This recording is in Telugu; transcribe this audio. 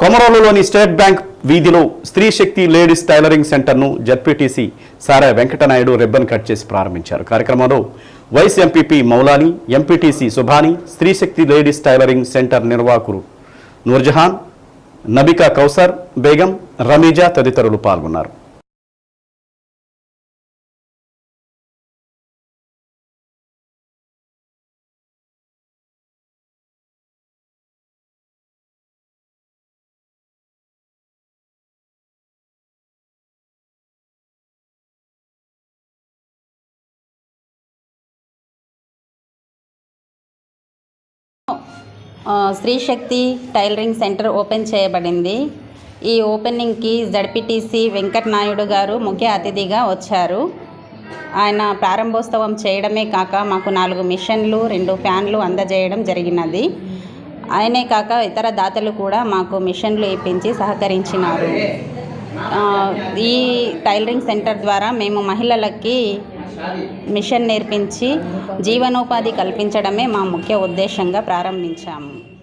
కొమరోలులోని స్టేట్ బ్యాంక్ వీధిలో స్త్రీ శక్తి లేడీస్ టైలరింగ్ సెంటర్ను ZPTC Sara Venkatanaidu ribbon cut చేసి ప్రారంభించారు. కార్యక్రమంలో vice MPP Moulani MPTC Subhani Stree Shakti ladies tailoring centre నిర్వాహకులు నూర్జహాన్ నబికా కౌసర్ బేగం రమీజా తదితరులు పాల్గొన్నారు. ఆ, స్త్రీ శక్తి టైలరింగ్ సెంటర్ ఓపెన్ చేయబడింది. ఈ ఓపెనింగ్కి జడ్పీటీసీ వెంకట్ నాయుడు గారు ముఖ్య అతిథిగా వచ్చారు. ఆయన ప్రారంభోత్సవం చేయడమే కాక మాకు నాలుగు మిషన్లు రెండు ఫ్యాన్లు అందజేయడం జరిగినది. ఆయనే కాక ఇతర దాతలు కూడా మాకు మిషన్లు ఇప్పించి సహకరించినారు. ఈ టైలరింగ్ సెంటర్ ద్వారా మేము మహిళలకి మిషన్ నేర్పించి జీవనోపాధి కల్పించడమే మా ముఖ్య ఉద్దేశంగా ప్రారంభించాము.